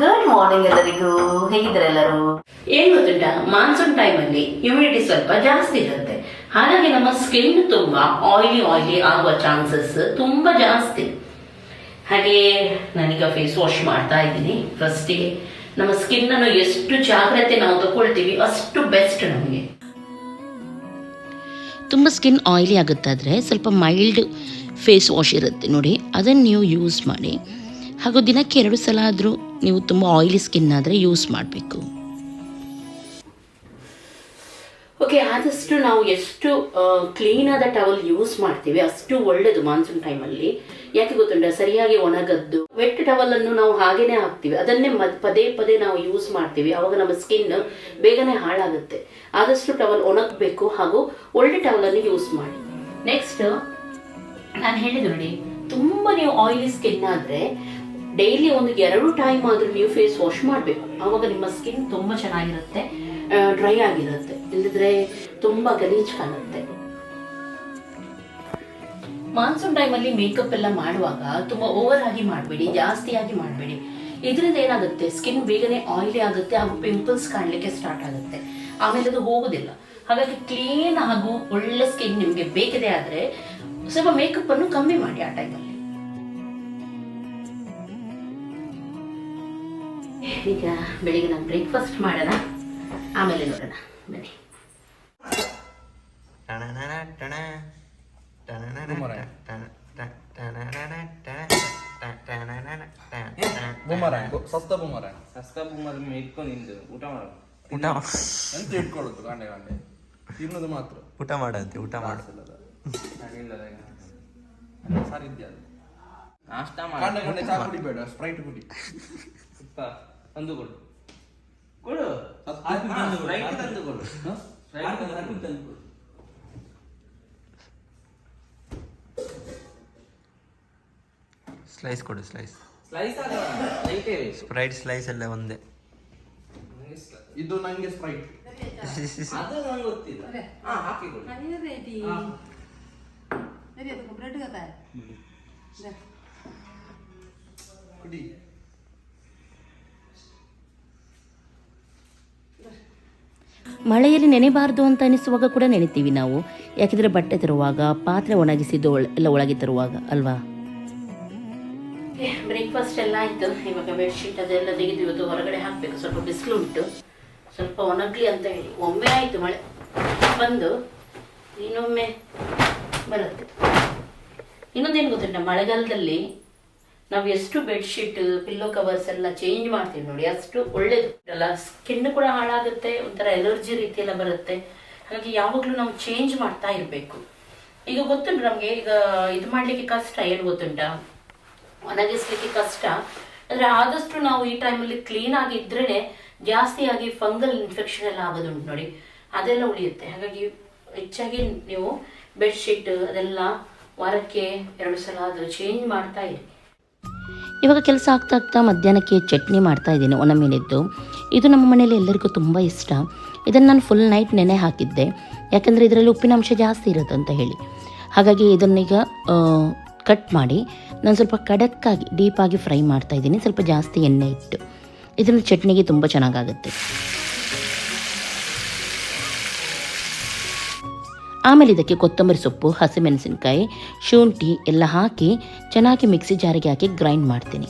Good morning ಎಲ್ಲರಿಗೂ. ಹೇಗಿದ್ದಾರೆ ಎಲ್ಲರೂ? ಏನ್ ಗೊತ್ತುಂಟ? ಮಾನ್ಸೂನ್ ಅಲ್ಲಿ ಹ್ಯೂಮಿಡಿಟಿ ಸ್ವಲ್ಪ ಜಾಸ್ತಿ ಇರುತ್ತೆ. ಹಾಗಾಗಿ ನಮ್ಮ ಸ್ಕಿನ್ ತುಂಬಾ ಆಯಿಲಿ ಆಯಿಲಿ ಆಗುವ ಚಾನ್ಸಸ್ ತುಂಬಾ ಜಾಸ್ತಿ. ಹಾಗೆ ನಾನೀಗ ಫೇಸ್ ವಾಶ್ ಮಾಡ್ತಾ ಇದ್ದೀನಿ. ಫಸ್ಟಿಗೆ ನಮ್ಮ ಸ್ಕಿನ್ ಅನ್ನು ಎಷ್ಟು ಜಾಗ್ರತೆ ನಾವು ತಗೊಳ್ತೀವಿ ಅಷ್ಟು ಬೆಸ್ಟ್ ನಮಗೆ. ತುಂಬ ಸ್ಕಿನ್ ಆಯಿಲಿ ಆಗುತ್ತಾದ್ರೆ ಸ್ವಲ್ಪ ಮೈಲ್ಡ್ ಫೇಸ್ ವಾಶ್ ಇರುತ್ತೆ ನೋಡಿ. ಅದನ್ನು ನೀವು ಯೂಸ್ ಮಾಡಿ. ಹಾಗೂ ದಿನಕ್ಕೆ ಎರಡು ಸಲ ಆದರೂ ನೀವು ತುಂಬ ಆಯಿಲಿ ಸ್ಕಿನ್ ಆದರೆ ಯೂಸ್ ಮಾಡಬೇಕು. ಓಕೆ ಆದಷ್ಟು ನಾವು ಎಷ್ಟು ಕ್ಲೀನ್ ಆದ ಟವಲ್ ಯೂಸ್ ಮಾಡ್ತೀವಿ, ಅಷ್ಟು ಒಳ್ಳೇದು ಮಾನ್ಸೂನ್ ಟೈಮಲ್ಲಿ ಯಾಕೆ ಗೊತ್ತುಂಟ? ಸರಿಯಾಗಿ ಒಣಗದ್ದು. ವೆಟ್ ಟವಲ್ ಅನ್ನು ನಾವು ಹಾಗೇನೆ ಹಾಕ್ತೀವಿ. ಅದನ್ನೇ ಪದೇ ಪದೇ ನಾವು ಯೂಸ್ ಮಾಡ್ತೀವಿ. ಅವಾಗ ನಮ್ಮ ಸ್ಕಿನ್ ಬೇಗನೆ ಹಾಳಾಗುತ್ತೆ. ಆದಷ್ಟು ಟವಲ್ ಒಣಗಬೇಕು ಹಾಗೂ ಒಳ್ಳೆ ಟವಲ್ ಯೂಸ್ ಮಾಡಿ. ನೆಕ್ಸ್ಟ್ ನಾನು ಹೇಳಿದ ನೋಡಿ, ತುಂಬಾ ನೀವು ಆಯಿಲಿ ಸ್ಕಿನ್ ಆದ್ರೆ ಡೈಲಿ ಒಂದು ಎರಡು ಟೈಮ್ ಆದ್ರೂ ನೀವು ಫೇಸ್ ವಾಶ್ ಮಾಡಬೇಕು. ಆವಾಗ ನಿಮ್ಮ ಸ್ಕಿನ್ ತುಂಬಾ ಚೆನ್ನಾಗಿರುತ್ತೆ ಡ್ರೈ ಆಗಿರುತ್ತೆ. ಇಲ್ಲದಿದ್ರೆ ತುಂಬಾ ಗಲೀಜ್ ಕಾಣುತ್ತೆ. ಮಾನ್ಸೂನ್ ಟೈಮಲ್ಲಿ ಮೇಕಪ್ ಎಲ್ಲ ಮಾಡುವಾಗ ತುಂಬಾ ಓವರ್ ಆಗಿ ಮಾಡಬೇಡಿ ಜಾಸ್ತಿಯಾಗಿ ಮಾಡಬೇಡಿ. ಇದರಿಂದ ಏನಾಗುತ್ತೆ? ಸ್ಕಿನ್ ಬೇಗನೆ ಆಯಿಲಿ ಆಗುತ್ತೆ, ಹಾಗೂ ಪಿಂಪಲ್ಸ್ ಕಾಣಲಿಕ್ಕೆ ಸ್ಟಾರ್ಟ್ ಆಗುತ್ತೆ. ಆಮೇಲೆ ಅದು ಹೋಗೋದಿಲ್ಲ. ಹಾಗಾಗಿ ಕ್ಲೀನ್ ಹಾಗೂ ಒಳ್ಳೆ ಸ್ಕಿನ್ ನಿಮಗೆ ಬೇಕಿದೆ ಆದ್ರೆ ಸ್ವಲ್ಪ ಮೇಕಪ್ಪನ್ನು ಕಮ್ಮಿ ಮಾಡಿ ಆ ಟೈಮಲ್ಲಿ ಈಗ ಬೆಳಿಗ್ಗೆ ನಾನು ಬ್ರೇಕ್ಫಾಸ್ಟ್ ಮಾಡೋಣ ಆಮೇಲೆ ನೋಡೋಣ. ಬನ್ನಿ. ಸಸ್ತ ಸಸ್ತ ಇಟ್ಕೊಂಡು ನಿಂದು. ಊಟ ಮಾಡು. ಊಟ ಎಂತ ಇಟ್ಕೊಳ್ಳೋದು ಗಂಡೆ ಗಂಡೆ? ತಿನ್ನೋದು ಮಾತ್ರ. ಊಟ ಮಾಡಂತೆ ಊಟ ಮಾಡಿಸಲ್ಲ ನಾಷ್ಟ ಮಾಡಿ. ಗಂಡೆ ಚಾ ಮಾಡು ಕುಡಿಬೇಡ ಸ್ಪ್ರೈಟ್ ಕುಡಿ. ತುಪ್ಪ ತಂದು ಕೊಡು. ಕೊಡು ತಂದುಕೊಡು ಸ್ಪ್ರೈಟ್ ತಂದು ಕೊಡು. Sprite ತಂದು ಕೊಡು ಹ? Sprite ತಂದು ಕೊಡು. ಸ್ಲೈಸ್ ಕೊಡು ಸ್ಲೈಸ್ ಬೇಕು. ಸ್ಪ್ರೈಟ್ ಸ್ಲೈಸ್ ಎಲ್ಲ ಒಂದೇ. ಇದು ನಂಗೆ ಸ್ಪ್ರೈಟ್ ಅದು ನಂಗೆ ಗೊತ್ತಿಲ್ಲ. ಹಾ ಹಾಕಿ ಕೊಡು ಕುಡಿ. ಮಳೆಯಲ್ಲಿ ನೆನೆಬಾರದು ಅಂತ ಅನಿಸುವಾಗ ಕೂಡ ನೆನೆತೀವಿ ನಾವು. ಯಾಕೆಂದರೆ ಬಟ್ಟೆ ತರುವಾಗ, ಪಾತ್ರೆ ಒಣಗಿಸಿದ್ದು ಎಲ್ಲ ಒಳಗೆ ತರುವಾಗ, ಅಲ್ವಾ? ಬ್ರೇಕ್ಫಾಸ್ಟ್ ಎಲ್ಲ ಆಯ್ತು. ಇವಾಗ ಬೆಡ್ಶೀಟ್ ಅದೆಲ್ಲ ತೆಗೆದು ಇವತ್ತು ಹೊರಗಡೆ ಹಾಕ್ಬೇಕು. ಸ್ವಲ್ಪ ಬಿಸಿಲು ಉಂಟು. ಸ್ವಲ್ಪ ಒಣಗ್ಲಿ ಅಂತ ಹೇಳಿ. ಒಮ್ಮೆ ಆಯ್ತು ಮಳೆ. ಬಂದು ಇನ್ನೊಮ್ಮೆ ಬರುತ್ತೆ. ಇನ್ನೊಂದೇನು ಗೊತ್ತಿಲ್ಲ ಮಳೆಗಾಲದಲ್ಲಿ ನಾವು ಎಷ್ಟು ಬೆಡ್ಶೀಟ್ ಪಿಲ್ಲೋ ಕವರ್ಸ್ ಎಲ್ಲ ಚೇಂಜ್ ಮಾಡ್ತೀವಿ ನೋಡಿ, ಅಷ್ಟು ಒಳ್ಳೇದು. ಅಲ್ಲ ಸ್ಕಿನ್ ಕೂಡ ಹಾಳಾಗುತ್ತೆ, ಒಂಥರ ಎಲರ್ಜಿ ರೀತಿ ಎಲ್ಲ ಬರುತ್ತೆ. ಹಾಗಾಗಿ ಯಾವಾಗಲೂ ನಾವು ಚೇಂಜ್ ಮಾಡ್ತಾ ಇರಬೇಕು. ಈಗ ಗೊತ್ತುಂಟು ನಮಗೆ, ಈಗ ಇದು ಮಾಡಲಿಕ್ಕೆ ಕಷ್ಟ, ಏನು ಗೊತ್ತುಂಟಾ? ಒಣಗಿಸ್ಲಿಕ್ಕೆ ಕಷ್ಟ. ಅಂದ್ರೆ ಆದಷ್ಟು ನಾವು ಈ ಟೈಮಲ್ಲಿ ಕ್ಲೀನ್ ಆಗಿ ಇದ್ರೇನೆ ಜಾಸ್ತಿ ಆಗಿ ಫಂಗಲ್ ಇನ್ಫೆಕ್ಷನ್ ಎಲ್ಲ ಆಗೋದುಂಟು ನೋಡಿ. ಅದೆಲ್ಲ ಉಳಿಯುತ್ತೆ. ಹಾಗಾಗಿ ಹೆಚ್ಚಾಗಿ ನೀವು ಬೆಡ್ಶೀಟ್ ಅದೆಲ್ಲ ವಾರಕ್ಕೆ ಎರಡು ಸಲ ಅದು ಚೇಂಜ್ ಮಾಡ್ತಾ ಇರಿ. ಇವಾಗ ಕೆಲಸ ಆಗ್ತಾ ಆಗ್ತಾ ಮಧ್ಯಾಹ್ನಕ್ಕೆ ಚಟ್ನಿ ಮಾಡ್ತಾ ಇದ್ದೀನಿ ಒಣ ಮೀನಿದ್ದು ಇದು ನಮ್ಮ ಮನೆಯಲ್ಲಿ ಎಲ್ಲರಿಗೂ ತುಂಬ ಇಷ್ಟ. ಇದನ್ನು ನಾನು ಫುಲ್ ನೈಟ್ ನೆನೆ ಹಾಕಿದ್ದೆ. ಯಾಕಂದರೆ ಇದರಲ್ಲಿ ಉಪ್ಪಿನಾಂಶ ಜಾಸ್ತಿ ಇರುತ್ತೆ ಅಂತ ಹೇಳಿ. ಹಾಗಾಗಿ ಇದನ್ನೀಗ ಕಟ್ ಮಾಡಿ ನಾನು ಸ್ವಲ್ಪ ಖಡಕ್ಕಾಗಿ ಡೀಪಾಗಿ ಫ್ರೈ ಮಾಡ್ತಾ ಇದ್ದೀನಿ. ಸ್ವಲ್ಪ ಜಾಸ್ತಿ ಎಣ್ಣೆ ಇಟ್ಟು. ಇದನ್ನು ಚಟ್ನಿಗೆ ತುಂಬ ಚೆನ್ನಾಗಾಗುತ್ತೆ. ಆಮೇಲೆ ಇದಕ್ಕೆ ಕೊತ್ತಂಬರಿ ಸೊಪ್ಪು, ಹಸಿಮೆಣಸಿನಕಾಯಿ, ಶುಂಠಿ ಎಲ್ಲ ಹಾಕಿ ಚೆನ್ನಾಗಿ ಮಿಕ್ಸಿ ಜಾರಿಗೆ ಹಾಕಿ ಗ್ರೈಂಡ್ ಮಾಡ್ತೀನಿ.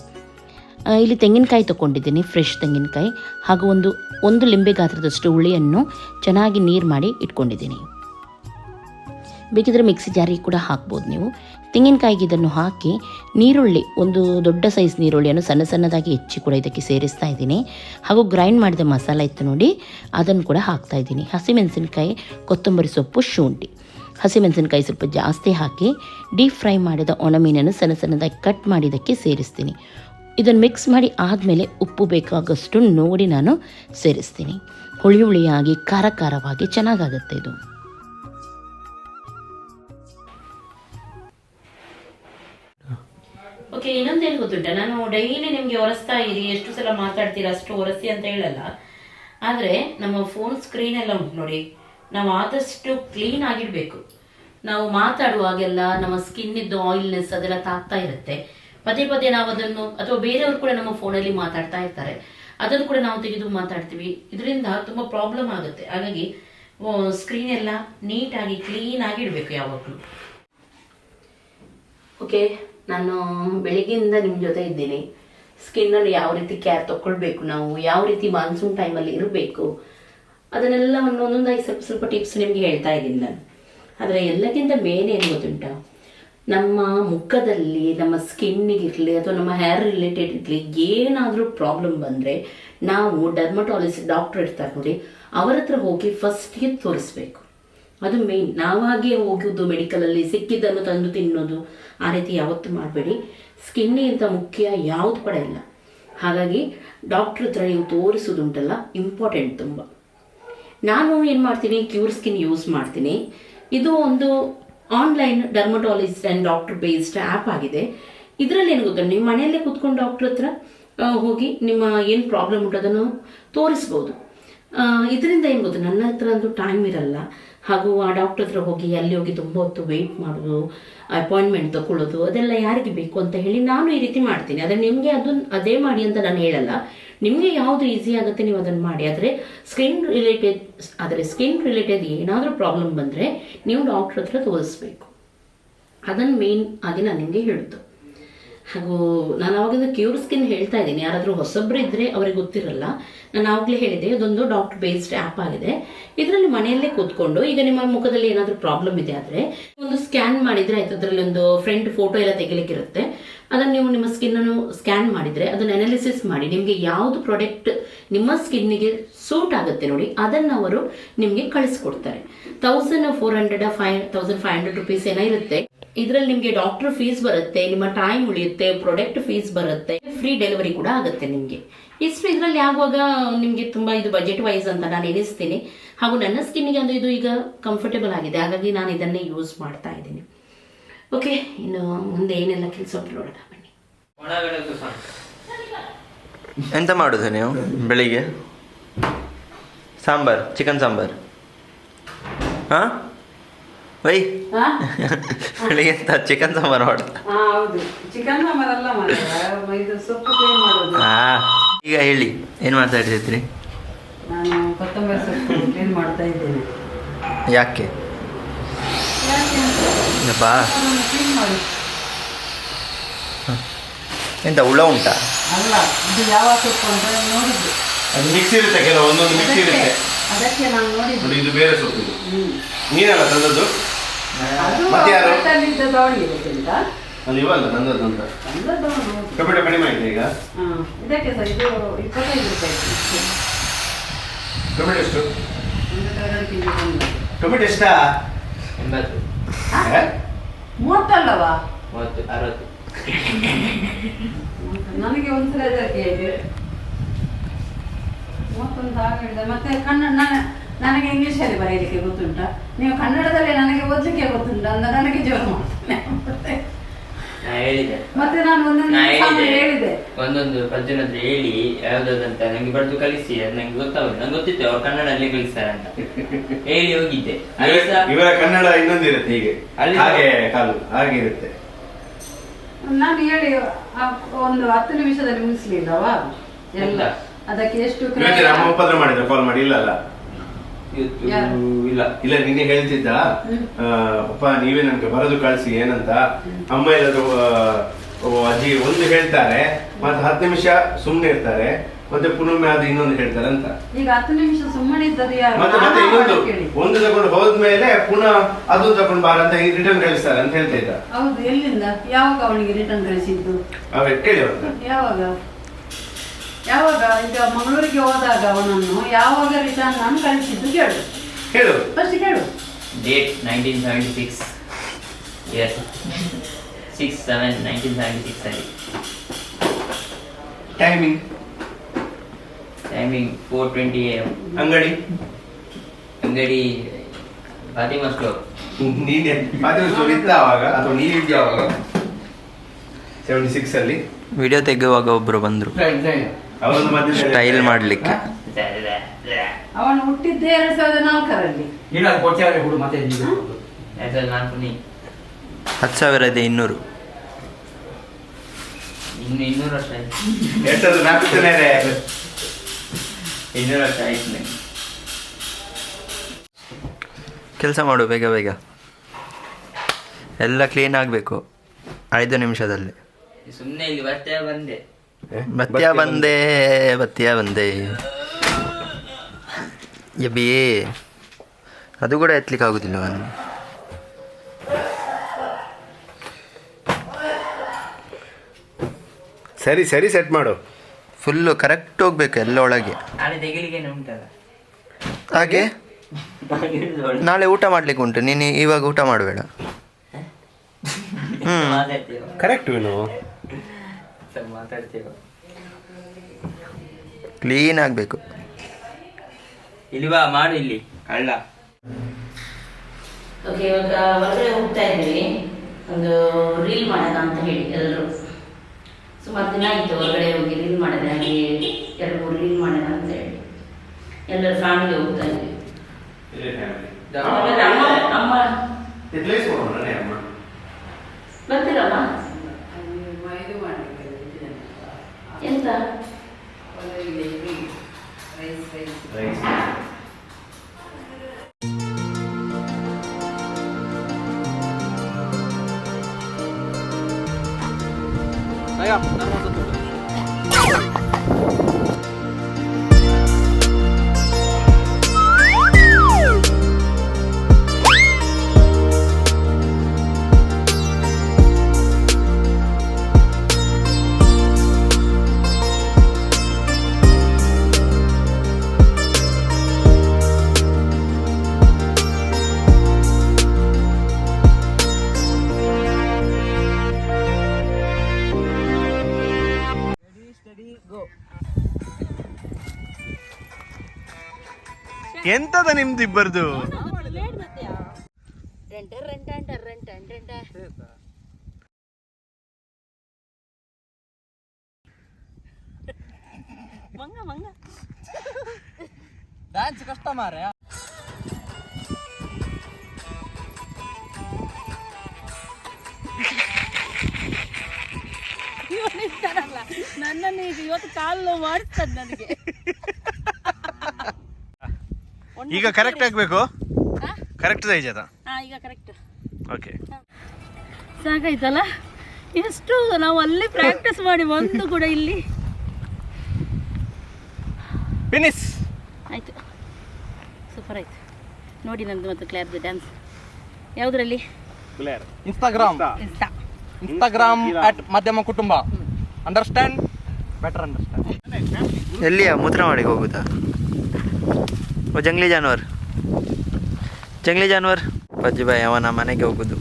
ಇಲ್ಲಿ ತೆಂಗಿನಕಾಯಿ ತೊಗೊಂಡಿದ್ದೀನಿ, ಫ್ರೆಶ್ ತೆಂಗಿನಕಾಯಿ. ಹಾಗೂ ಒಂದು ಒಂದು ಲಿಂಬೆ ಗಾತ್ರದಷ್ಟು ಹುಳಿಯನ್ನು ಚೆನ್ನಾಗಿ ನೀರು ಮಾಡಿ ಇಟ್ಕೊಂಡಿದ್ದೀನಿ. ಬೇಕಿದ್ರೆ ಮಿಕ್ಸಿ ಜಾರಿಗೆ ಕೂಡ ಹಾಕ್ಬೋದು ನೀವು. ತೆಂಗಿನಕಾಯಿಗೆ ಇದನ್ನು ಹಾಕಿ ನೀರುಳ್ಳಿ, ಒಂದು ದೊಡ್ಡ ಸೈಜ್ ನೀರುಳ್ಳಿಯನ್ನು ಸಣ್ಣ ಸಣ್ಣದಾಗಿ ಹೆಚ್ಚಿ ಕೂಡ ಇದಕ್ಕೆ ಸೇರಿಸ್ತಾ ಇದ್ದೀನಿ. ಹಾಗೂ ಗ್ರೈಂಡ್ ಮಾಡಿದ ಮಸಾಲ ಇತ್ತು ನೋಡಿ, ಅದನ್ನು ಕೂಡ ಹಾಕ್ತಾ ಇದ್ದೀನಿ. ಹಸಿಮೆಣಸಿನಕಾಯಿ, ಕೊತ್ತಂಬರಿ ಸೊಪ್ಪು, ಶುಂಠಿ. ಹಸಿಮೆಣಸಿನಕಾಯಿ ಸ್ವಲ್ಪ ಜಾಸ್ತಿ ಹಾಕಿ ಡೀಪ್ ಫ್ರೈ ಮಾಡಿದ ಒಣಮೀನನ್ನು ಸಣ್ಣ ಸಣ್ಣದಾಗಿ ಕಟ್ ಮಾಡಿದ್ದಕ್ಕೆ ಸೇರಿಸ್ತೀನಿ. ಇದನ್ನು ಮಿಕ್ಸ್ ಮಾಡಿ ಆದಮೇಲೆ ಉಪ್ಪು ಬೇಕಾಗಷ್ಟು ನೋಡಿ ನಾನು ಸೇರಿಸ್ತೀನಿ. ಹುಳಿ ಹುಳಿಯಾಗಿ, ಖಾರ ಖಾರವಾಗಿ ಚೆನ್ನಾಗಾಗುತ್ತೆ ಇದು. ಓಕೆ ಇನ್ನೊಂದೇನು ಗೊತ್ತುಂಟ ನಾನು ಡೈಲಿ ನಿಮಗೆ ಒರೆಸ್ತಾ ಇರಿ. ಎಷ್ಟು ಸಲ ಮಾತಾಡ್ತೀರ ಅಷ್ಟು ಒರೆಸಿ ಅಂತ ಹೇಳಲ್ಲ. ಆದರೆ ನಮ್ಮ ಫೋನ್ ಸ್ಕ್ರೀನ್ ಎಲ್ಲ ಉಂಟು ನೋಡಿ. ನಾವು ಆದಷ್ಟು ಕ್ಲೀನ್ ಆಗಿಡಬೇಕು ನಾವು ಮಾತಾಡುವಾಗೆಲ್ಲ ನಮ್ಮ ಸ್ಕಿನ್ ಇದ್ದು ಆಯಿಲ್ನೆಸ್ ಅದೆಲ್ಲ ತಾಗ್ತಾ ಇರುತ್ತೆ. ಪದೇ ಪದೇ ನಾವು ಅದನ್ನು, ಅಥವಾ ಬೇರೆಯವರು ಕೂಡ ನಮ್ಮ ಫೋನಲ್ಲಿ ಮಾತಾಡ್ತಾ ಇರ್ತಾರೆ. ಅದನ್ನು ಕೂಡ ನಾವು ತೆಗೆದು ಮಾತಾಡ್ತೀವಿ. ಇದರಿಂದ ತುಂಬ ಪ್ರಾಬ್ಲಮ್ ಆಗುತ್ತೆ. ಹಾಗಾಗಿ ಸ್ಕ್ರೀನ್ ಎಲ್ಲ ನೀಟಾಗಿ ಕ್ಲೀನ್ ಆಗಿ ಇಡಬೇಕು ಯಾವಾಗಲೂ. ಓಕೆ ನಾನು ಬೆಳಿಗ್ಗೆಯಿಂದ ನಿಮ್ಮ ಜೊತೆ ಇದ್ದೀನಿ. ಸ್ಕಿನ್ನಲ್ಲಿ ಯಾವ ರೀತಿ ಕೇರ್ ತಗೊಳ್ಬೇಕು ನಾವು, ಯಾವ ರೀತಿ ಮಾನ್ಸೂನ್ ಟೈಮಲ್ಲಿ ಇರಬೇಕು, ಅದನ್ನೆಲ್ಲ ಒಂದು ಒಂದೊಂದಾಗಿ ಸ್ವಲ್ಪ ಸ್ವಲ್ಪ ಟಿಪ್ಸ್ ನಿಮಗೆ ಹೇಳ್ತಾ ಇದ್ದೀನಿ ನಾನು. ಆದರೆ ಎಲ್ಲಕ್ಕಿಂತ ಮೇನ್ ಏನು ಗೊತ್ತುಂಟಾ? ನಮ್ಮ ಮುಖದಲ್ಲಿ, ನಮ್ಮ ಸ್ಕಿನ್ನಿಗಿರಲಿ ಅಥವಾ ನಮ್ಮ ಹೇರ್ ರಿಲೇಟೆಡ್ ಇರಲಿ ಏನಾದರೂ ಪ್ರಾಬ್ಲಮ್ ಬಂದರೆ ನಾವು ಡರ್ಮಟಾಲಜಿಸ್ಟ್ ಡಾಕ್ಟರ್ ಇರ್ತಾರೆ ನೋಡಿ ಅವರ ಹತ್ರ ಹೋಗಿ ಫಸ್ಟ್ಗೆ ತೋರಿಸ್ಬೇಕು. ಅದು ಮೇನ್ ನಾವಾಗೆ ಹೋಗೋದು ಮೆಡಿಕಲಲ್ಲಿ ಸಿಕ್ಕಿದ್ದನ್ನು ತಂದು ತಿನ್ನೋದು ಆ ರೀತಿ ಯಾವತ್ತೂ ಮಾಡಬೇಡಿ. ಸ್ಕಿನ್ನಿಗಿಂತ ಮುಖ್ಯ ಯಾವುದು ಕೂಡ ಇಲ್ಲ. ಹಾಗಾಗಿ ಡಾಕ್ಟ್ರ್ ಹತ್ರ ನೀವು ತೋರಿಸೋದುಂಟಲ್ಲ ಇಂಪಾರ್ಟೆಂಟ್ ತುಂಬ. ನಾನು ಏನು ಮಾಡ್ತೀನಿ? ಕ್ಯೂರ್ ಸ್ಕಿನ್ ಯೂಸ್ ಮಾಡ್ತೀನಿ. ಇದು ಒಂದು online dermatologist and doctor based app ಆಗಿದೆ. ಇದರಲ್ಲಿ ಏನು ಗೊತ್ತಾ? ನಿಮ್ಮ ಮನೆಯಲ್ಲೇ ಕೂತ್ಕೊಂಡು ಡಾಕ್ಟ್ರ್ ಹತ್ರ ಹೋಗಿ ನಿಮ್ಮ ಏನು ಪ್ರಾಬ್ಲಮ್ ಉಂಟು ಅದನ್ನು ತೋರಿಸ್ಬೋದು. ಇದರಿಂದ ಏನು ಗೊತ್ತಾ? ನನ್ನ ಹತ್ರ ಅಂತೂ ಟೈಮ್ ಇರಲ್ಲ. ಹಾಗೂ ಆ ಡಾಕ್ಟರ್ ಹತ್ರ ಹೋಗಿ ಅಲ್ಲಿ ಹೋಗಿ ತುಂಬ ಹೊತ್ತು ವೆಯ್ಟ್ ಮಾಡೋದು ಅಪಾಯಿಂಟ್ಮೆಂಟ್ ತಗೊಳ್ಳೋದು ಅದೆಲ್ಲ ಯಾರಿಗೆ ಬೇಕು ಅಂತ ಹೇಳಿ ನಾನು ಈ ರೀತಿ ಮಾಡ್ತೀನಿ. ಆದರೆ ನಿಮಗೆ ಅದನ್ನ ಅದೇ ಮಾಡಿ ಅಂತ ನಾನು ಹೇಳಲ್ಲ. ನಿಮಗೆ ಯಾವುದು ಈಸಿ ಆಗುತ್ತೆ ನೀವು ಅದನ್ನು ಮಾಡಿ. ಆದರೆ ಸ್ಕಿನ್ ರಿಲೇಟೆಡ್ ಆದರೆ ಸ್ಕಿನ್ ರಿಲೇಟೆಡ್ ಏನಾದರೂ ಪ್ರಾಬ್ಲಮ್ ಬಂದರೆ ನೀವು ಡಾಕ್ಟ್ರ್ ಹತ್ರ ತೋರಿಸ್ಬೇಕು. ಅದನ್ನು ಮೇನ್ ಆಗಿ ನಾನು ನಿಮಗೆ ಹಾಗೂ ನಾನು ಅವಾಗಿಂದ ಕ್ಯೂರ್ ಸ್ಕಿನ್ ಹೇಳ್ತಾ ಇದ್ದೀನಿ. ಯಾರಾದರೂ ಹೊಸಬ್ರು ಇದ್ದರೆ ಅವ್ರಿಗೆ ಗೊತ್ತಿರಲ್ಲ. ನಾನು ಆವಾಗಲೇ ಹೇಳಿದೆ ಇದೊಂದು ಡಾಕ್ಟರ್ ಬೇಸ್ಡ್ ಆ್ಯಪ್ ಆಗಿದೆ. ಇದರಲ್ಲಿ ಮನೆಯಲ್ಲೇ ಕೂತ್ಕೊಂಡು, ಈಗ ನಿಮ್ಮ ಮುಖದಲ್ಲಿ ಏನಾದರೂ ಪ್ರಾಬ್ಲಮ್ ಇದೆ ಆದರೆ, ಒಂದು ಸ್ಕ್ಯಾನ್ ಮಾಡಿದರೆ ಆಯ್ತು, ಅದರಲ್ಲಿ ಒಂದು ಫ್ರಂಟ್ ಫೋಟೋ ಎಲ್ಲ ತೆಗಿಲಿಕ್ಕಿರುತ್ತೆ. ಅದನ್ನು ನೀವು ನಿಮ್ಮ ಸ್ಕಿನ್ನನ್ನು ಸ್ಕ್ಯಾನ್ ಮಾಡಿದರೆ, ಅದನ್ನು ಅನಾಲಿಸಿಸ್ ಮಾಡಿ, ನಿಮಗೆ ಯಾವುದು ಪ್ರಾಡಕ್ಟ್ ನಿಮ್ಮ ಸ್ಕಿನ್ನಿಗೆ ಸೂಟ್ ಆಗುತ್ತೆ ನೋಡಿ, ಅದನ್ನು ಅವರು ನಿಮಗೆ ಕಳಿಸ್ಕೊಡ್ತಾರೆ. Thousand four hundred five thousand five hundred rupees ಏನೋ ಇರುತ್ತೆ. ಇದರಲ್ಲಿ ನಿಮಗೆ ಡಾಕ್ಟರ್ ಫೀಸ್ ಬರುತ್ತೆ ನಿಮ್ಮ ಟೈಮ್ ಉಳಿಯುತ್ತೆ ಪ್ರಾಡಕ್ಟ್ ಫೀಸ್ ಬರುತ್ತೆ ಫ್ರೀ ಡೆಲಿವರಿ ಕೂಡ ಆಗುತ್ತೆ ನಿಮಗೆ. ಇಷ್ಟು ಇದರಲ್ಲಿ ಆಗುವಾಗ ನಿಮಗೆ ತುಂಬಾ ಇದು ಬಜೆಟ್ ವೈಸ್ ಅಂತ ನಾನು ಎನಿಸ್ತೀನಿ ಹಾಗೂ ನನ್ನ ಸ್ಕಿನ್ಗೆ ಅಂದರೆ ಇದು ಈಗ ಕಂಫರ್ಟೇಬಲ್ ಆಗಿದೆ. ಹಾಗಾಗಿ ನಾನು ಇದನ್ನೇ ಯೂಸ್ ಮಾಡ್ತಾ ಇದ್ದೀನಿ. ಓಕೆ ಇನ್ನು ಮುಂದೆ ಏನೆಲ್ಲ ಕೆಲಸ ನೋಡೋಣ ಬನ್ನಿ. ಎಂತ ಮಾಡೋದು ನೀವು ಬೆಳಿಗ್ಗೆ? ಸಾಂಬಾರ್ ಚಿಕನ್ ಸಾಂಬಾರ್. ಹಾಂ? ವೈ? ಬೆಳಿಗ್ಗೆ ಎಂತ ಚಿಕನ್ ಸಾಂಬಾರು ಮಾಡ. ಹಾ ಹೌದು. ಚಿಕನ್ ಸಾಂಬಾರಲ್ಲ. ಇದು ಸೊಪ್ಪು ಕ್ಲೀನ್ ಮಾಡೋದು. ಹಾಂ ಈಗ ಹೇಳಿ ಏನು ಮಾಡ್ತಾ ಇರ್ತಿದ್ರಿ ನಾನು ಕೊತ್ತಂಬರಿ ಸೊಪ್ಪು ಕ್ಲೀನ್ ಮಾಡ್ತಾ ಇದ್ದೇನೆ. ಯಾಕೆ? ಏನಪ್ಪಾ ಕ್ಲೀನ್ ಮಾಡಿ. ಎಂತ ಹುಳ ಉಂಟಾ? ಅಲ್ಲ ಇದು ಯಾವ ಸೊಪ್ಪು ಅಂತ ನೋಡಿದ್ದು. ಅದು ಮಿಕ್ಸ್ ಇರುತ್ತೆ ಕೆಲವು ಒಂದೊಂದು ಮಿಕ್ಸ್ ಇರುತ್ತೆ. ಅದಕ್ಕೆ ನಾನು ನೋಡಿದ್ದು. ನೋಡಿ ಇದು ಬೇರೆ ಸೊಪ್ಪು. ನೀನಲ್ಲ ತಂದದ್ದು? ಅದು ಮತ್ತೆ ಯಾರು? ಅಲ್ಲಿ ಇವಲ್ಲ ನಂದದ್ದು ಅಂತ. ಟೊಮೆಟೊ ಕಡಿಮೆ ಆಯ್ತು ಈಗ? ಇದಕ್ಕೆ ಸರ್ ಇದು ಇಪ್ಪತ್ತೈದು ರೂಪಾಯಿ ಟೊಮೆಟೊ ಎಷ್ಟು? ಟೊಮೆಟೊ ಎಷ್ಟಾ? ಎಂಬತ್ತು? ಮೂವತ್ತಲ್ಲವಾ? ಮೂವತ್ತು ಅರವತ್ತು. ನನಗೆ ಒಂದ್ಸಲ ಅದಕ್ಕೆ ಮೂವತ್ತೊಂದು ಆಗ ಹೇಳಿದೆ. ಮತ್ತೆ ಕಣ್ಣ ನಾನು ನನಗೆ ಇಂಗ್ಲೀಷಲ್ಲಿ ಬರೆಯಲಿಕ್ಕೆ ಗೊತ್ತುಂಟ? ನೀವು ಕನ್ನಡದಲ್ಲಿ ನನಗೆ ಓದಲಿಕ್ಕೆ ಗೊತ್ತುಂಟ? ಅಂತ ನನಗೆ ಜೋರು ಮಾಡ್ತೇನೆ. ನಾ ಹೇಳಿದೆ. ಮತ್ತೆ ನಾನು ಒಂದೊಂದು ನಾ ಹೇಳಿದೆ. ಹೇಳಿದೆ. ಒಂದೊಂದು ಪದ್ಯನ ಹತ್ರ ಹೇಳಿ ಯಾವ್ದಂತ ನಂಗೆ ಬರೆದು ಕಲಿಸಿ ಅದು ನಂಗೆ ಗೊತ್ತಾಗುತ್ತೆ ನಂಗೆ ಗೊತ್ತಿತ್ತು ಅವ್ರು ಕನ್ನಡಲ್ಲೇ ಕಲಿಸ್ತಾರೆ ಅಂತ ಹೇಳಿ ಹೋಗಿದ್ದೆ. ಇವರ- ಕನ್ನಡ ಇನ್ನೊಂದಿರುತ್ತೆ ಹೀಗೆ. ಅಲ್ಲಿ ಹಾಗೆ ಕಾಲು ಹಾಗೆ ಇರುತ್ತೆ. ನಾನು ಹೇಳಿ ಒಂದು ಹತ್ತು ನಿಮಿಷದಲ್ಲಿ ಮುಗಿಸ್ಲಿಲ್ಲವಾ? ಎಲ್ಲ. ಅದಕ್ಕೆ ಎಷ್ಟು ಉಪದ್ರ ಮಾಡಿದ್ರೆ ಕಾಲ್ ಮಾಡಿ ಇಲ್ಲ ಅಲ್ಲ? ಇವತ್ತು ಇಲ್ಲ. ಇಲ್ಲ ನಿನ್ನೆ ಹೇಳ್ತಿದ್ದ. ಅಪ್ಪ ನೀವೇ ನನ್ಗೆ ಬರೋದು ಕಳಿಸಿ ಏನಂತ. ಅಮ್ಮ ಎಲ್ಲರೂ ಅಜ್ಜಿ ಒಂದು ಹೇಳ್ತಾರೆ ಮತ್ತೆ ಹತ್ತು ನಿಮಿಷ ಸುಮ್ಮನೆ ಇರ್ತಾರೆ ಮತ್ತೆ ಪುನೊಮ್ಮೆ ಅದು ಇನ್ನೊಂದು ಹೇಳ್ತಾರೆ ಅಂತ. ಈಗ ಹತ್ತು ನಿಮಿಷ ಸುಮ್ಮನೆ ಇದ್ದದ್ದು ಯಾರು? ಮತ್ತೆ ಮತ್ತೆ ಇನ್ನೊಂದು. ಒಂದು ತಗೊಂಡು ಹೋದ್ಮೇಲೆ ಪುನಃ ಅದು ತಗೊಂಡು ಬಾರ ಅಂತ ರಿಟರ್ನ್ ಕಳಿಸ್ತಾರೆ ಅಂತ ಹೇಳ್ತಾ ಇದ್ದ. ಹೌದು ಎಲ್ಲಿಂದ? ಯಾವಾಗ ಅವನಿಗೆ ರಿಟರ್ನ್ ಕಳಿಸಿದ್ದು? ಅವ್ರು ಕೇಳಿ ಯಾವಾಗ? ಯಾವಾಗ ಈಗ ಮಂಗಳೂರಿಗೆ ಹೋದಾಗ ಅವನನ್ನು ಯಾವಾಗ ರಿಟರ್ನ್ ನಾನು ಕಳಿಸಿದ್ದು ಕೇಳು. ಹೇಳು. ಫಸ್ಟ್ ಕೇಳು. Date nineteen seventy six year six seven nineteen seventy six ಅಲ್ಲಿ. Timing timing four twenty A M ಅಂಗಡಿ. ಅಂಗಡಿ ಫಾತಿಮಾ ಸ್ಟೋರ್ ನೀನೆ. ಅದು ಸ್ಟೋರ್ ಇದ್ದ ಅವಾಗ? ಅಥವಾ ನೀನು ಇದ್ದ ಅವಾಗ? ಸೆವೆಂಟಿ ಸಿಕ್ಸ್ ಅಲ್ಲಿ. ವಿಡಿಯೋ ತೆಗೆಯುವಾಗ ಒಬ್ಬರು ಬಂದರು. ಸ್ಟೈಲ್ ಮಾಡ್ಲಿಕ್ಕೆ. ಅವನು ಹುಟ್ಟಿದ್ದೇ ಎರಡ್ ಸಾವಿರದ ನಾಲ್ಕರಲ್ಲಿ. ಎರಡ್ ಸಾವಿರದ ನಾಲ್ಕು ನೀ. ಹತ್ತು ಸಾವಿರದ ಇನ್ನೂರು. ಇನ್ನು ಇನ್ನೂರು ವರ್ಷ ಆಯ್ತು. ಎಷ್ಟದು ನಾಲ್ಕು ಜನ ಇನ್ನೂರು ವರ್ಷ ಆಯ್ತು ಕೆಲಸ ಮಾಡು ಬೇಗ ಬೇಗ. ಎಲ್ಲ ಕ್ಲೀನ್ ಆಗಬೇಕು. ಐದು ನಿಮಿಷದಲ್ಲಿ. ಸುಮ್ಮನೆ ಇಲ್ಲಿ ಬರ್ತೇ ಬಂದೆ. ಬತ್ತಿಯ ಬಂದೆ ಬತ್ತಿಯ ಬಂದೆ. ಎಬಿ ಅದು ಕೂಡ ಎತ್ತಲಿಕ್ಕೆ ಆಗುದಿಲ್ಲ ನಾನು ಸರಿ ಸರಿ ಸೆಟ್ ಮಾಡು. ಫುಲ್ಲು ಕರೆಕ್ಟ್ ಹೋಗ್ಬೇಕು ಎಲ್ಲ ಒಳಗೆ ಹಾಗೆ? ನಾಳೆ ಊಟ ಮಾಡ್ಲಿಕ್ಕೆ ಉಂಟು. ನೀನು ಇವಾಗ ಊಟ ಮಾಡಬೇಡ ಹ್ಮ್. ಕರೆಕ್ಟ್ ಕರೆಕ್ಟ್ ಮಾತಾಡ್ತೀವ ಕ್ಲೀನ್ ಆಗಬೇಕು. ಇಲ್ಲಿ ಬಾ ಮಾಡು ಇಲ್ಲಿ. ಕಳ್ಳ ಓಕೆ ಇವಾಗ ಹೊರಗಡೆ ಹೋಗ್ತಾ ಇದ್ದೀವಿ. ಒಂದು ರೀಲ್ ಮಾಡೋಣ ಅಂತ ಹೇಳಿ ಎಲ್ಲರೂ ಸುಮಾರು ದಿನ ಆಯಿತು ಹೊರಗಡೆ ಹೋಗಿ ರೀಲ್ ಮಾಡಿದೆ ಹಾಗೆ ಎರಡು ಮೂರು ರೀಲ್ ಮಾಡೋಣ ಅಂತ ಹೇಳಿ. ಎಲ್ಲರೂ ಫ್ಯಾಮಿಲಿ ಹೋಗ್ತಾ ಇದ್ವಿ ಆಮೇಲೆ ಅಮ್ಮ ಅಮ್ಮ ಅಮ್ಮ. ಬರ್ತೀರಮ್ಮ ಎಂತದ ನಿಮ್ದು ಇಬ್ಬರದು? ಡ್ಯಾನ್ಸ್ ಕಷ್ಟ ಮಾರೆ ನನ್ನನ್ನು ಈಗ ಇವತ್ತು ಕಾಲು ಮಾಡ್ತದೆ ನನಗೆ. ಈಗ ಕರೆಕ್ಟ್ ಆಗಬೇಕು? ಕರೆಕ್ಟ್ ಸೈಜ್ ಅದ? ಹಾ ಈಗ ಕರೆಕ್ಟ್ ಓಕೆ ಸಾಕಾಯ್ತಲ್ಲ? ಎಷ್ಟು ನಾವು ಅಲ್ಲಿ ಪ್ರಾಕ್ಟೀಸ್ ಮಾಡಿ ಒಂದು ಕೂಡ ಇಲ್ಲಿ. ಫಿನಿಶ್ ಆಯ್ತು. ಸೂಪರ್ ಆಯ್ತು. ನೋಡಿ ನಂದು ಮತ್ತು ಕ್ಲಾರ್ದು ಡ್ಯಾನ್ಸ್ ಯಾವುದ್ರಲ್ಲಿ? ಇನ್ಸ್ಟಾಗ್ರಾಮ್ ಇನ್ಸ್ಟಾ ಇನ್ಸ್ಟಾಗ್ರಾಮ್ ಅಟ್ ಮಧ್ಯಮ ಕುಟುಂಬ ಅಂಡರ್ಸ್ಟ್ಯಾಂಡ್ ಬೆಟರ್ ಅಂಡರ್ಸ್ಟ್ಯಾಂಡ್ ಎಲ್ಲಿಯ ಮಾಡಿ ಹೋಗುದಾ? ಓ ಜಂಗ್ಲಿ ಜಾನುವಾರು ಜಂಗ್ಲಿ ಜಾನುವಾರು ಬಜ್ಜಿ ಬಾಯ್ ಅವನ ಮನೆಗೆ ಹೋಗುದು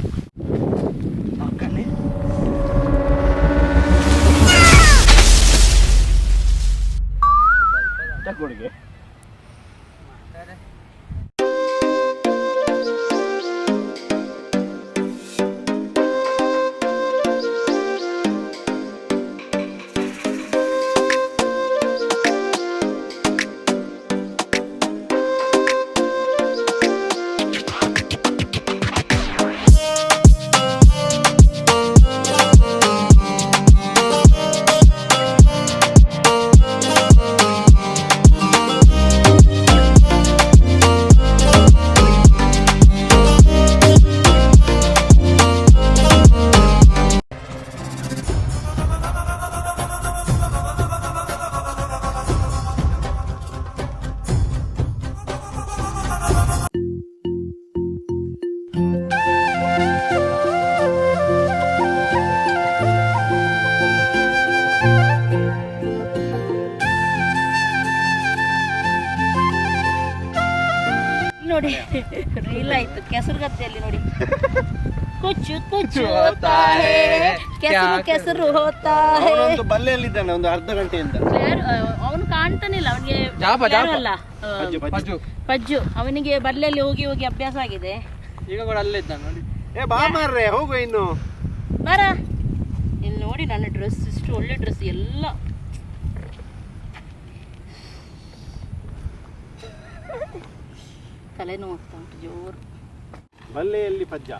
ಕೆಸರು ಗದ್ದೆಯಲ್ಲಿ ನೋಡಿ. ಕುಚ್ಚು ಕುಚ್ಚು ಹೋತಾ ಹೇ, ಕೆಸರು ಕೆಸರು ಹೋತಾ ಹೇ. ಬಲ್ಲೆಯಲ್ಲಿದ್ದಾನೆ ಒಂದು ಅರ್ಧ ಗಂಟೆಯಿಂದ. ಅವನು ಕಾಣ್ತಾನಿಲ್ಲ ಅವನಿಗೆ ಜಾಪ, ಜಾಪ. ಅಲ್ಲ. ಆ, ಪಜ್ಜು ಪಜ್ಜು. ಅವನಿಗೆ ಬಲ್ಲೆಯಲ್ಲಿ ಹೋಗಿ ಹೋಗಿ ಅಭ್ಯಾಸ ಆಗಿದೆ. ಈಗ ಕೂಡ ಅಲ್ಲೇ ಇದ್ದಾನೆ ನೋಡಿ. ಏ ಬಾ ಮಾರ್ರೆ ಹೋಗು ಇನ್ನು. ಬರ. ಇಲ್ಲಿ ನೋಡಿ ನನ್ನ ಡ್ರೆಸ್ ಇಷ್ಟು ಒಳ್ಳೆ ಡ್ರೆಸ್ ಎಲ್ಲ. ತಲೆನೋವು. ಜೋರು ಬಲ್ಲೆಯಲ್ಲಿ ಪಜ್ಜ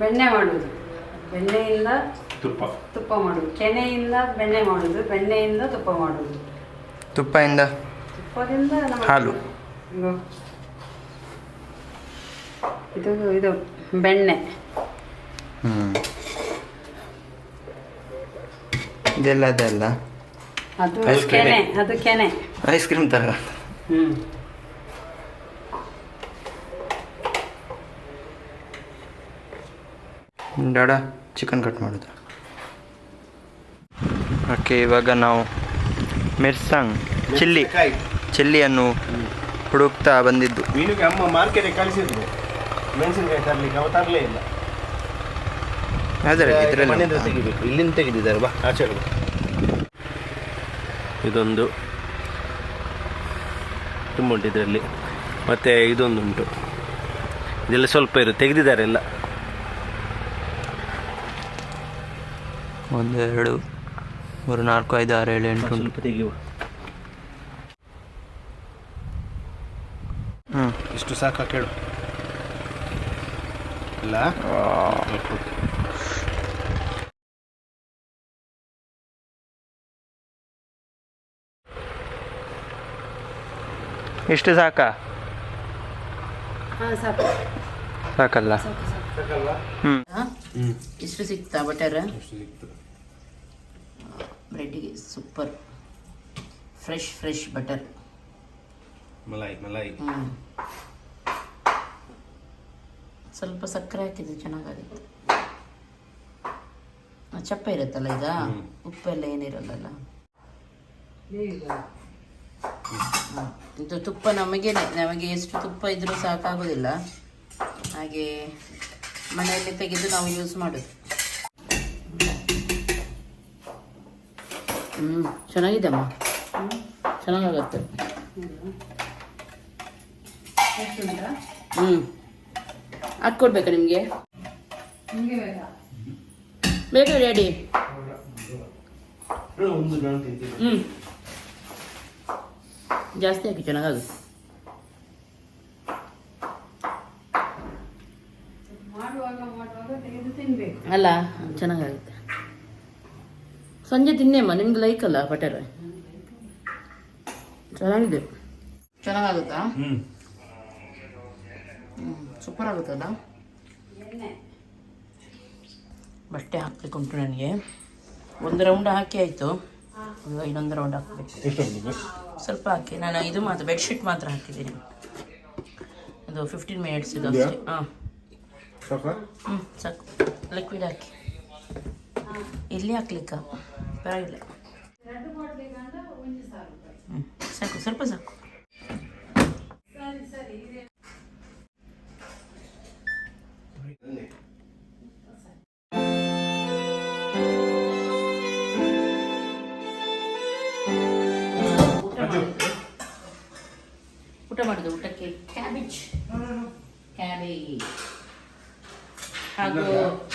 ಬೆಣ್ಣೆ ಮಾಡುವುದು ಬೆಣ್ಣೆಯಿಂದ ತುಪ್ಪ. ತುಪ್ಪ ಮಾಡುವುದು ಕೆನೆಯಿಂದ ಬೆಣ್ಣೆ ಮಾಡುವುದು ಬೆಣ್ಣೆಯಿಂದ ತುಪ್ಪ ಮಾಡುವುದು ತುಪ್ಪದಿಂದ ತುಪ್ಪದಿಂದ ಹಾಲು. ಇದು ಇದು ಬೆಣ್ಣೆ. ಹ್ಞೂ ಇದೆಲ್ಲ ಅದೆಲ್ಲ ಅದು Ice cream. ಕೆನೆ ಅದು ಕೆನೆ. ಐಸ್ ಕ್ರೀಮ್ ತರ. ಹ್ಮ್. ಡಾಡ ಚಿಕನ್ ಕಟ್ ಮಾಡೋದು. ಓಕೆ ಇವಾಗ ನಾವು ಮಿರ್ಸಂಗ್ ಚಿಲ್ಲಿ ಚಿಲ್ಲಿ ಚಿಲ್ಲಿಯನ್ನು ಹುಡುಕ್ತಾ ಬಂದಿದ್ದು. ಮೀನಿಗೆ ಅಮ್ಮ ಮಾರ್ಕೆಟ್ ಕಳಿಸಿದ್ರು. ಮೆಣಸಿನಕಾಯಿ ತರಲಿಕ್ಕೆ ಅವ ತರಲೇ ಇಲ್ಲ. ಅದರ ಮನೆಯಿಂದ ತೆಗಿಬೇಕು. ಇಲ್ಲಿಂದ ತೆಗೆದಿದ್ದಾರೆ ಬಾ ಆಚೆ ಬಾ. ಇದೊಂದು ತುಂಬ ಉಂಟು ಇದರಲ್ಲಿ. ಮತ್ತೆ ಇದೊಂದು ಉಂಟು. ಇದೆಲ್ಲ ಸ್ವಲ್ಪ ಇರುತ್ತೆ ತೆಗೆದಿದ್ದಾರೆ ಎಲ್ಲ. ಒಂದು ಎರಡು ಮೂರು ನಾಲ್ಕು ಐದು ಆರು ಏಳು ಎಂಟು ಸ್ವಲ್ಪ ತೆಗೆಯುವ. ಹ್ಞೂ ಇಷ್ಟು ಸಾಕು ಕೇಳು. ಇಲ್ಲ ಇಷ್ಟು ಸಾಕಾ? ಹಾಂ ಸಾಕು. ಸಾಕಲ್ಲ? ಹ್ಞೂ ಇಷ್ಟು ಸಿಕ್ತಾ ಬಟರ್ ಬ್ರೆಡ್ಡಿಗೆ ಸೂಪರ್. ಫ್ರೆಶ್ ಫ್ರೆಶ್ ಬಟರ್ ಮಲಾಯಿ ಮಲಾಯಿ. ಸ್ವಲ್ಪ ಸಕ್ಕರೆ ಹಾಕಿದ್ರೆ ಚೆನ್ನಾಗಾಗುತ್ತೆ. ಚಪ್ಪ ಇರುತ್ತಲ್ಲ ಈಗ? ಉಪ್ಪೆಲ್ಲ ಏನಿರಲ್ಲಲ್ಲ. ಇದು ತುಪ್ಪ ನಮಗೆ ನಮಗೆ ಎಷ್ಟು ತುಪ್ಪ ಇದ್ರೂ ಸಾಕಾಗೋದಿಲ್ಲ. ಹಾಗೆ ಮನೆಯಲ್ಲಿ ತೆಗೆದು ನಾವು ಯೂಸ್ ಮಾಡೋದು. ಹ್ಞೂ ಚೆನ್ನಾಗಿದೆ ಅಮ್ಮ. ಚೆನ್ನಾಗಾಗತ್ತೆ. ಹ್ಞೂ ಹಾಕ್ಕೊಡ್ಬೇಕಾ ನಿಮಗೆ? ಬೇಕಾ ತಿಂತೀನಿ ಹ್ಞೂ ಜಾಸ್ತಿ ಹಾಕಿ ಚೆನ್ನಾಗಾಗುತ್ತೆ ಅಲ್ಲ ಚೆನ್ನಾಗಾಗುತ್ತೆ. ಸಂಜೆ ತಿನ್ನೇಮ್ಮ ನಿಮ್ಗೆ ಲೈಕ್ ಅಲ್ಲ ಬಟರ್? ಚೆನ್ನಾಗಿದೆ. ಚೆನ್ನಾಗಾಗುತ್ತಾ? ಹ್ಞೂ ಸೂಪರ್ ಆಗುತ್ತಲ್ಲ ಬಟ್ಟೆ ಹಾಕ್ಲಿಕ್ಕೆ ಉಂಟು ನನಗೆ. ಒಂದು ರೌಂಡ್ ಹಾಕಿ ಆಯಿತು. ಇನ್ನೊಂದು ರೌಂಡ್ ಹಾಕಬೇಕು. ಸ್ವಲ್ಪ ಹಾಕಿ. ನಾನು ಇದು ಮಾತ್ರ ಬೆಡ್ಶೀಟ್ ಮಾತ್ರ ಹಾಕಿದ್ದೀನಿ. ಅದು ಫಿಫ್ಟೀನ್ ಮಿನಿಟ್ಸ್ ಇದು ಅಷ್ಟೇ. ಹಾಂ. ಹ್ಞೂ ಸಾಕು. ಲಿಕ್ವಿಡ್ ಹಾಕಿ. ಇಲ್ಲಿ ಹಾಕ್ಲಿಕ್ಕ? ಪರವಾಗಿಲ್ಲ. ಹ್ಞೂ ಸಾಕು. ಸ್ವಲ್ಪ ಸಾಕು. ಊಟ ಊಟಕ್ಕೆ ಕ್ಯಾಬೇಜ್ ಕ್ಯಾಬೇಜ್ ಹಾಗೂ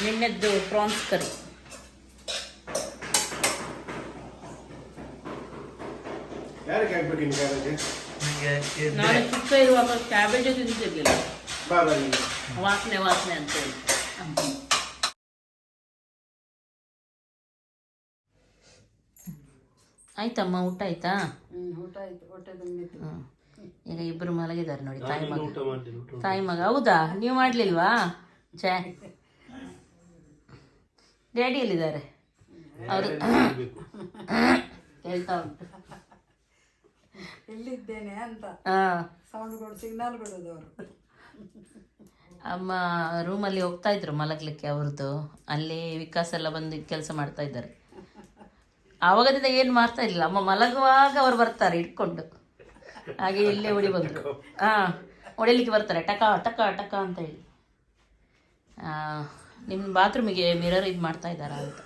ನಿನ್ನೆದ್ದು ಪ್ರಾನ್ಸ್ ಕರಿ ನಾನು ಚಿಕ್ಕ ಇರುವಾಗ ಕ್ಯಾಬೇಜ್ ತಿಂತಿರ್ಲಿಲ್ಲ. ವಾಸನೆ ವಾಸನೆ ಅಂತ ಆಯ್ತಮ್ಮ ಊಟ ಆಯ್ತಾ? ಹ್ಮ್ ಊಟ ಆಯ್ತು ಹೊಟ್ಟೆ. ಈಗ ಇಬ್ಬರು ಮಲಗಿದ್ದಾರೆ ನೋಡಿ ತಾಯಿ ಮಗ. ತಾಯಿ ಮಗ. ಹೌದಾ? ನೀವು ಮಾಡ್ಲಿಲ್ವಾ? ಛೇ. ಡ್ಯಾಡಿ ಎಲ್ಲಿದ್ದಾರೆ ಅವರು ಹೇಳ್ತಾ ಉಂಟು. ಎಲ್ಲಿದ್ದೇನೆ ಅಂತ. ಹಾ. ಸೌಂಡ್ ಕೊಡು ಸಿಗ್ನಲ್ ಬಿಡೋದು ಅವರು ಅಮ್ಮ ರೂಮಲ್ಲಿ ಹೋಗ್ತಾ ಇದ್ರು ಮಲಗಲಿಕ್ಕೆ ಅವ್ರದ್ದು. ಅಲ್ಲಿ ವಿಕಾಸ್ ಎಲ್ಲ ಬಂದು ಕೆಲಸ ಮಾಡ್ತಾ ಇದ್ದಾರೆ. ಆವಾಗದಿಂದ ಏನು ಮಾಡ್ತಾ ಇಲ್ಲ ಅಮ್ಮ ಮಲಗುವಾಗ ಅವ್ರು ಬರ್ತಾರೆ ಇಟ್ಕೊಂಡು ಹಾಗೆ ಇಲ್ಲೇ ಹೊಡಿ ಬಂದರು ಹಾಂ ಹೊಡಿಲಿಕ್ಕೆ ಬರ್ತಾರೆ. ಟಕ ಟಕ ಟಕ ಅಂತ ಹೇಳಿ. ನಿಮ್ಮ ಬಾತ್ರೂಮಿಗೆ ಮಿರರ್ ಇದು ಮಾಡ್ತಾ ಇದ್ದಾರಾ ಅಂತ.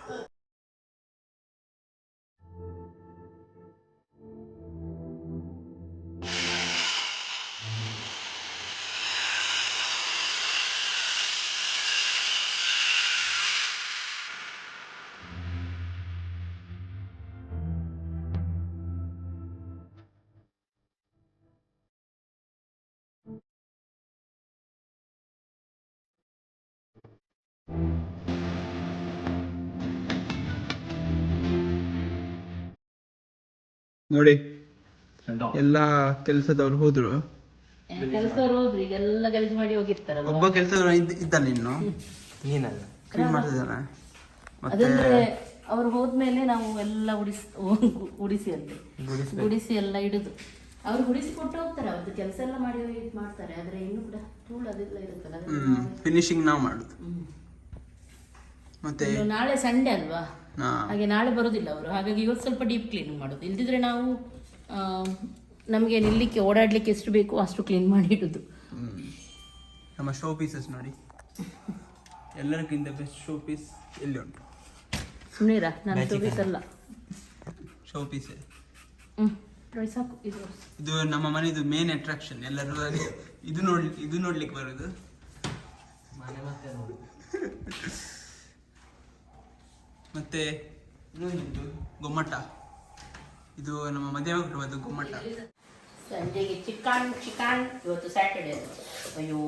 ನೋಡಿ. ಎಲ್ಲ ಕೆಲಸದವ್ರು ಹೋದ್ರು. ಕೆಲಸದವ್ರು ಹೋದ್ರು ಈಗೆಲ್ಲ ಗಲೀಜು ಮಾಡಿ ಹೋಗಿರ್ತಾರಲ್ಲ ಒಬ್ಬ ಕೆಲಸದವ್ರು ಇದ್ದಲ್ಲ ಇನ್ನು. ನೀನಲ್ಲ? ಕ್ಲೀನ್ ಮಾಡ್ತಿದ್ದಾನೆ. ಅದಂದ್ರೆ ಅವ್ರು ಹೋದ್ಮೇಲೆ ನಾವು ಎಲ್ಲ ಉಡಿಸ್ ಉಡಿಸಿ ಅಲ್ಲಿ. ಉಡಿಸಿ ಎಲ್ಲ ಇಡುದು ಅವ್ರು ಗುಡಿಸಿ ಕೊಟ್ಟು ಹೋಗ್ತಾರೆ ಅವ್ರದ್ದು ಕೆಲಸ ಎಲ್ಲ ಮಾಡಿ ಇದ್ ಮಾಡ್ತಾರೆ. ಆದ್ರೆ ಇನ್ನು ಕೂಡ ಧೂಳು ಅದೆಲ್ಲ ಇರುತ್ತಲ್ಲ ಹ್ಮ್ ಫಿನಿಶಿಂಗ್ ನಾವು ಮಾಡುದು. ಮತ್ತೆ ನಾಳೆ ಸಂಡೆ ಅಲ್ವಾ? ಹಾಗೆ ನಾಳೆ ಬರೋದಿಲ್ಲ ಅವರು. ಹಾಗಾಗಿ ಇವತ್ತು ಸ್ವಲ್ಪ ಡೀಪ್ ಕ್ಲೀನ್ ಮಾಡೋದು. ಇಲ್ದಿದ್ರೆ ನಾವು ನಮಗೆ ನಮ್ಗೆ ನಿಲ್ಲಿಕ್ಕೆ ಓಡಾಡ್ಲಿಕ್ಕೆ ಎಷ್ಟು ಬೇಕು ಅಷ್ಟು ಕ್ಲೀನ್ ಮಾಡಿ ಇಡುದು. ನಮ್ಮ ಶೋ ಪೀಸಸ್ ನೋಡಿ. ಎಲ್ಲರಿಗಿಂತ ಬೆಸ್ಟ್ ಶೋ ಪೀಸ್ ಎಲ್ಲಿ ಉಂಟು? ಸುಮ್ಮನಿರಾ ನಾನು ಅಲ್ಲ. ಶೋ ಪೀಸ್ ಹ್ಞೂ ನೋಡಿ ಸಾಕು. ಇದು. ಇದು ನಮ್ಮ ಮನೆಯದು ಮೇನ್ ಅಟ್ರಾಕ್ಷನ್ ಎಲ್ಲರೂ ಅದು- ಇದು ನೋಡ್ಲಿಕ್ಕೆ ಇದು ನೋಡ್ಲಿಕ್ಕೆ ಬರುದು. ಮತ್ತೆ ಇನ್ನೊಂದು ಗೊಮ್ಮಟ. ಇದು ನಮ್ಮ ಮದುವೆ ಕುಟುಂಬದ ಗೊಮ್ಮಟ. ಸಂಜೆಗೆ ಚಿಕನ್ ಚಿಕನ್ ಇವತ್ತು ಸ್ಯಾಟರ್ಡೆ ಅಯ್ಯೋ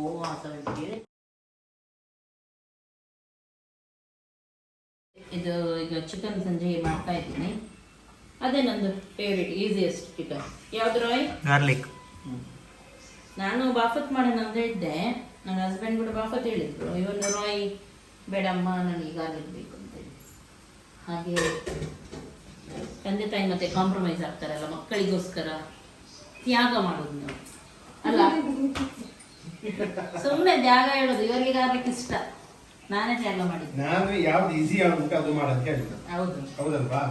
ಇದು ಈಗ ಚಿಕನ್ ಸಂಜೆಗೆ ಮಾಡ್ತಾ ಇದ್ದೀನಿ. ಅದೇ ನಂದು ಫೇವ್ರೇಟ್ ಈಸಿಯೆಸ್ಟ್ ಚಿಕನ್ ಯಾವ್ದು ರಾಯ್ ಗಾರ್ಲಿಕ್ ನಾನು ಬಾಫತ್ ಮಾಡೋಣ ಅಂತ ಇದ್ದೆ. ನನ್ನ ಹಸ್ಬೆಂಡ್ ಕೂಡ ಬಾಫತ್ ಹೇಳಿದ್ರು. ಇವನು ರಾಯ್ ಬೇಡಮ್ಮ ನನಗೆ ಗಾರ್ಲಿಕ್ ಬೇಕು ಹಾಗೆ ತಂದೆ ತಾಯಿ ಮತ್ತೆ ಕಾಂಪ್ರಮೈಸ್ ಆಗ್ತಾರಲ್ಲ ಮಕ್ಕಳಿಗೋಸ್ಕರ ತ್ಯಾಗ ಮಾಡೋದು ನಾವು. ಅಲ್ಲ? ಸುಮ್ಮನೆ ತ್ಯಾಗ ಹೇಳೋದು ಇವರಿಗೆ ಗಾರ್ಲಿಕ್ ಇಷ್ಟ. ನಾನೇ ತ್ಯಾಗ ಮಾಡಿದ್ದೆ. ನಾನು ಯಾವ್ದು ಈಸಿ ಆಗುತ್ತೆ ಅದು ಮಾಡೋದು ಹೇಳಿದ್ದು ಹೌದು. ಹೌದಲ್ವಾ?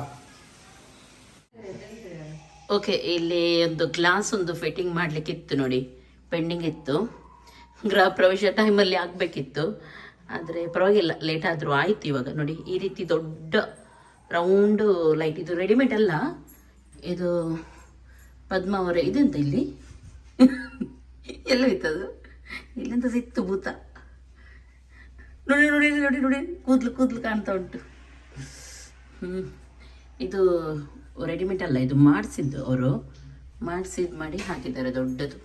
ಓಕೆ ಇಲ್ಲಿ ಒಂದು ಗ್ಲಾಸ್ ಒಂದು ಫಿಟ್ಟಿಂಗ್ ಮಾಡ್ಲಿಕ್ಕೆ ಇತ್ತು ನೋಡಿ. ಪೆಂಡಿಂಗ್ ಇತ್ತು. ಗೃಹ ಪ್ರವೇಶ ಟೈಮಲ್ಲಿ ಆಗಬೇಕಿತ್ತು. ಆದರೆ ಪರವಾಗಿಲ್ಲ ಲೇಟ್ ಆದರೂ ಆಯಿತು ಇವಾಗ. ನೋಡಿ ಈ ರೀತಿ ದೊಡ್ಡ ರೌಂಡು, ಲೈಟ್, ಇದು ರೆಡಿಮೇಡ್ ಅಲ್ಲ, ಇದು ಪದ್ಮ ಅವರ, ಇದೆಂತ ಇಲ್ಲಿ? ಎಲ್ಲ ಇತ್ತದು ಇಲ್ಲಂತ ಸಿಕ್ತು ಭೂತ. ನೋಡಿ ನೋಡಿ ನೋಡಿ ನೋಡಿ ಕೂದಲು ಕೂದಲು ಕಾಣ್ತಾ ಉಂಟು. ಹ್ಞೂ ಇದು ರೆಡಿಮೇಡ್ ಅಲ್ಲ, ಇದು ಮಾಡಿಸಿದ್ದು ಅವರು. ಮಾಡಿಸಿದ್ದು ಮಾಡಿ ಹಾಕಿದ್ದಾರೆ, ದೊಡ್ಡದು.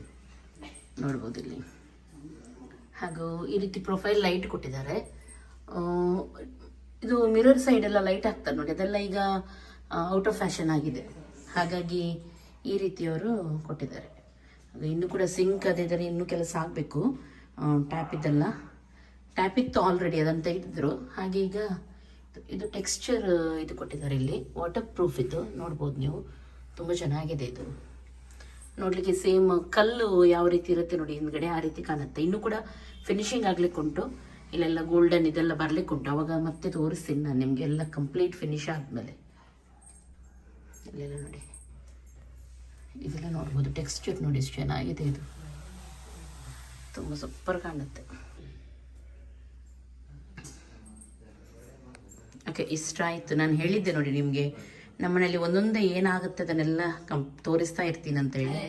ನೋಡ್ಬೋದು ಇಲ್ಲಿ. ಹಾಗೂ ಈ ರೀತಿ ಪ್ರೊಫೈಲ್ ಲೈಟ್ ಕೊಟ್ಟಿದ್ದಾರೆ. ಇದು ಮಿರರ್ ಸೈಡ್ ಎಲ್ಲ ಲೈಟ್ ಹಾಕ್ತಾರೆ ನೋಡಿ, ಅದೆಲ್ಲ ಈಗ ಔಟ್ ಆಫ್ ಫ್ಯಾಷನ್ ಆಗಿದೆ. ಹಾಗಾಗಿ ಈ ರೀತಿಯವರು ಕೊಟ್ಟಿದ್ದಾರೆ. ಅದು ಇನ್ನೂ ಕೂಡ ಸಿಂಕ್ ಅದಿದ್ದಾರೆ ಇನ್ನೂ ಕೆಲಸ ಆಗಬೇಕು. ಟ್ಯಾಪ್ ಇದೆಲ್ಲ. ಟ್ಯಾಪ್ ಇತ್ತು ಆಲ್ರೆಡಿ ಅದನ್ನು ತೆಗೆದಿದ್ರು. ಹಾಗೆ ಈಗ ಇದು ಟೆಕ್ಸ್ಚರ್ ಇದು ಕೊಟ್ಟಿದ್ದಾರೆ ಇಲ್ಲಿ. ವಾಟರ್ ಪ್ರೂಫ್ ಇದು. ನೋಡ್ಬೋದು ನೀವು. ತುಂಬ ಚೆನ್ನಾಗಿದೆ ಇದು. ನೋಡಲಿಕ್ಕೆ ಸೇಮ್ ಕಲ್ಲು ಯಾವ ರೀತಿ ಇರುತ್ತೆ ನೋಡಿ, ಹಿಂದ್ಗಡೆ ಆ ರೀತಿ ಕಾಣುತ್ತೆ. ಇನ್ನೂ ಕೂಡ ಫಿನಿಶಿಂಗ್ ಆಗ್ಲಿಕ್ಕೆ ಉಂಟು ಇಲ್ಲೆಲ್ಲ ಗೋಲ್ಡನ್ ಇದೆಲ್ಲ ಬರ್ಲಿಕ್ಕೆ ಉಂಟು. ಅವಾಗ ಮತ್ತೆ ತೋರಿಸ್ತೀನಿ ನಾನು ನಿಮಗೆಲ್ಲ ಕಂಪ್ಲೀಟ್ ಫಿನಿಶ್ ಆದಮೇಲೆ. ಇಲ್ಲೆಲ್ಲ ನೋಡಿ. ಇದೆಲ್ಲ ನೋಡ್ಬೋದು. ಟೆಕ್ಸ್ಚರ್ ನೋಡಿ ಎಷ್ಟು ಚೆನ್ನಾಗಿದೆ ಇದು. ತುಂಬ ಸೂಪರ್ ಕಾಣುತ್ತೆ. ಓಕೆ ಇಷ್ಟ ಆಯಿತು ನಾನು ಹೇಳಿದ್ದೆ ನೋಡಿ ನಿಮಗೆ. ನಮ್ಮನೇಲಿ ಒಂದೊಂದೇ ಏನಾಗುತ್ತೆ ಅದನ್ನೆಲ್ಲ ಕಂ, ತೋರಿಸ್ತಾ ಇರ್ತೀನಿ ಅಂತೇಳಿ.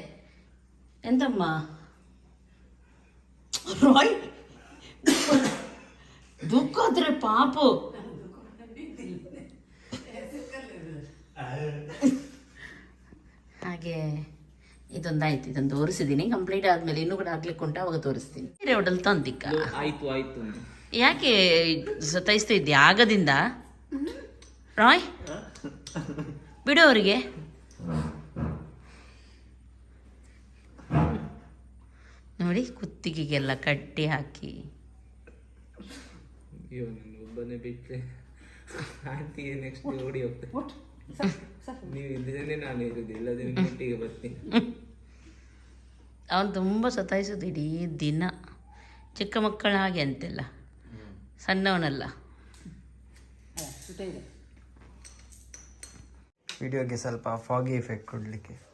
ಎಂತಮ್ಮ? ರಾಯ್ ದುಃಖ ಆದ್ರೆ ಪಾಪು. ಹಾಗೆ ಇದೊಂದಾಯ್ತು ಇದೊಂದು ತೋರಿಸಿದ್ದೀನಿ ಕಂಪ್ಲೀಟ್ ಆದ್ಮೇಲೆ ಇನ್ನೂ ಕೂಡ ಆಗ್ಲಿಕ್ಕೆ ಉಂಟು ಅವಾಗ ತೋರಿಸ್ತೀನಿ. ಬೇರೆ ಹೋಟೆಲ್ ತಂದಿಕ್ಕ? ಆಯ್ತು ಆಯ್ತು ಯಾಕೆ ಸತಾಯಿಸ್ತಾ ಇದ್ದೀಯ ಆಗದಿಂದ? ರಾಯ್? ಬಿಡು ಅವರಿಗೆ. ನೋಡಿ ಕುತ್ತಿಗೆಗೆಲ್ಲ ಕಟ್ಟಿ ಹಾಕಿ. ಒಬ್ಬನೇ ಬಿಟ್ಟರೆ ಆಂಟಿ ನೆಕ್ಸ್ಟ್ ಓಡಿ ಹೋಗ್ತೇನೆ. ನೀವು ಇದ್ರೆ ನಾನು ಇರೋದು ಇಲ್ಲದ್ರೆ ಒಟ್ಟಿಗೆ ಬರ್ತೀನಿ. ಅವನು ತುಂಬ ಸತಾಯಿಸೋದು ಇಡೀ ದಿನ. ಚಿಕ್ಕ ಮಕ್ಕಳ ಹಾಗೆ ಅಂತೆಲ್ಲ. ಸಣ್ಣವನಲ್ಲ. ವಿಡಿಯೋಗೆ ಸ್ವಲ್ಪ ಫಾಗಿ ಎಫೆಕ್ಟ್ ಕೊಡಲಿಕ್ಕೆ.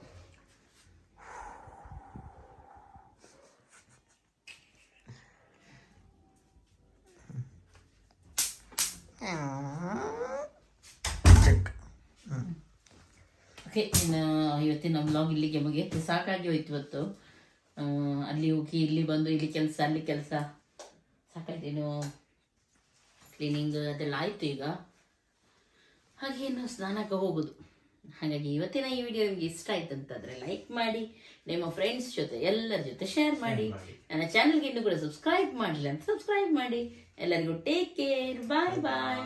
ಓಕೆ ಇನ್ನು ಇವತ್ತಿನ ಬ್ಲಾಗ್ ಇಲ್ಲಿಗೆ ಮುಗಿಯುತ್ತೆ. ಸಾಕಾಗಿ ಹೋಯ್ತು ಇವತ್ತು. ಅಲ್ಲಿ ಹೋಗಿ ಇಲ್ಲಿ ಬಂದು ಇಲ್ಲಿ ಕೆಲಸ ಅಲ್ಲಿ ಕೆಲಸ. ಸಾಕಾಯ್ತೇನು ಕ್ಲೀನಿಂಗ್ ಅದೆಲ್ಲ ಆಯಿತು ಈಗ. ಹಾಗೆ ಇನ್ನು ಸ್ನಾನಕ್ಕೆ ಹೋಗೋದು. ಹಾಗಾಗಿ ಇವತ್ತಿನ ಈ ವಿಡಿಯೋ ನಿಮಗೆ ಇಷ್ಟ ಆಯ್ತು ಅಂತಂದರೆ ಲೈಕ್ ಮಾಡಿ ನಿಮ್ಮ ಫ್ರೆಂಡ್ಸ್ ಜೊತೆ ಎಲ್ಲರ ಜೊತೆ ಶೇರ್ ಮಾಡಿ ನನ್ನ ಚಾನಲ್ಗೆ ಇನ್ನು ಕೂಡ ಸಬ್ಸ್ಕ್ರೈಬ್ ಮಾಡಿಲ್ಲ ಅಂತ ಸಬ್ಸ್ಕ್ರೈಬ್ ಮಾಡಿ. ಎಲ್ಲರಿಗೂ ಟೇಕ್ ಕೇರ್ ಬಾಯ್ ಬಾಯ್